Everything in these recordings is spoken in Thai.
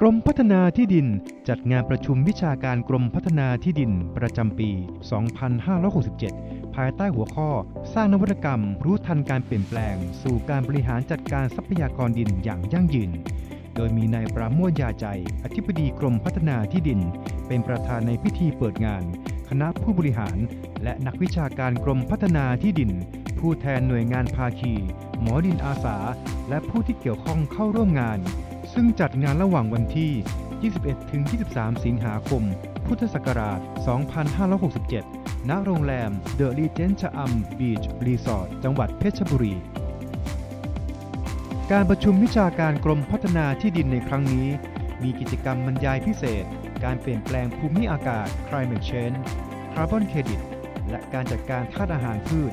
กรมพัฒนาที่ดินจัดงานประชุมวิชาการกรมพัฒนาที่ดินประจำปี 2567 ภายใต้หัวข้อ สร้างนวัตกรรม รู้ทันการเปลี่ยนแปลง สู่การบริหารจัดการทรัพยากรดินอย่างยั่งยืน โดยมีนายปราโมทยาใจ อธิบดีกรมพัฒนาที่ดิน เป็นประธานในพิธีเปิดงาน คณะผู้บริหาร และนักวิชาการกรมพัฒนาที่ดิน ผู้แทนหน่วยงานภาคี หมอดินอาสา และผู้ที่เกี่ยวข้องเข้าร่วมงาน ซึ่งจัดงานระหว่างวันที่ 21-23 สิงหาคม พุทธศักราช 2567 ณ โรงแรมเดอะรีเจนชะอำบีชรีสอร์ท จังหวัดเพชรบุรี การประชุมวิชาการกรมพัฒนาที่ดินในครั้งนี้ มีกิจกรรมบรรยายพิเศษ การเปลี่ยนแปลงภูมิอากาศ climate change คาร์บอนเครดิตและการจัดการธาตุอาหารพืช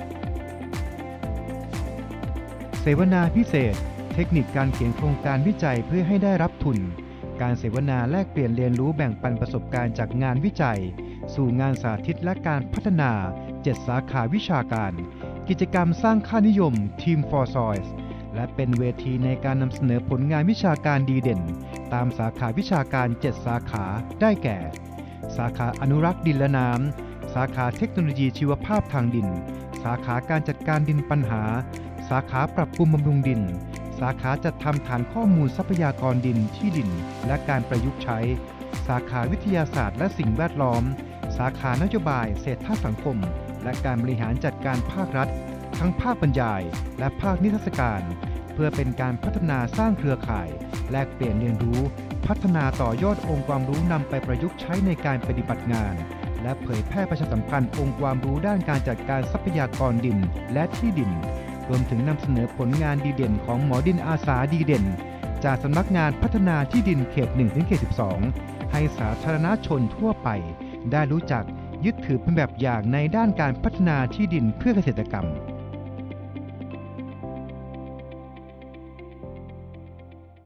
เสวนาพิเศษ เทคนิคการเขียนโครงการวิจัยเพื่อให้ได้รับทุน การเสวนาแลกเปลี่ยนเรียนรู้แบ่งปันประสบการณ์จากงานวิจัย สู่งานสาธิตและการพัฒนา 7 สาขาวิชาการ กิจกรรมสร้างค่านิยม Team for Soils และเป็นเวทีในการนำเสนอผลงานวิชาการดีเด่น ตามสาขาวิชาการ 7 สาขาได้แก่ สาขาอนุรักษ์ดินและน้ำ สาขาเทคโนโลยีชีวภาพทางดิน สาขาการจัดการดินปัญหา สาขาปรับปรุงบำรุงดิน สาขาจัดทำฐานข้อมูลทรัพยากรดินที่ดิน และการประยุกต์ใช้ สาขาวิทยาศาสตร์และสิ่งแวดล้อม สาขานโยบายเศรษฐาสังคม และการบริหารจัดการภาครัฐ ทั้งภาคบรรยาย และภาคนิทรรศการ เพื่อเป็นการพัฒนาสร้างเครือข่าย แลกเปลี่ยนเรียนรู้ พัฒนาต่อยอดองค์ความรู้นำไปประยุกต์ใช้ในการปฏิบัติงาน และเผยแพร่ประชาสัมพันธ์องค์ความรู้ด้านการจัดการทรัพยากรดินและที่ดิน รวมถึงนำเสนอผลงานดีเด่นของหมอดินอาสาดีเด่น จากสำนักงานพัฒนาที่ดินเขต1ถึงเขต12 ให้สาธารณชนทั่วไป ได้รู้จักยึดถือเป็นแบบอย่างในด้านการพัฒนาที่ดินเพื่อเกษตรกรรม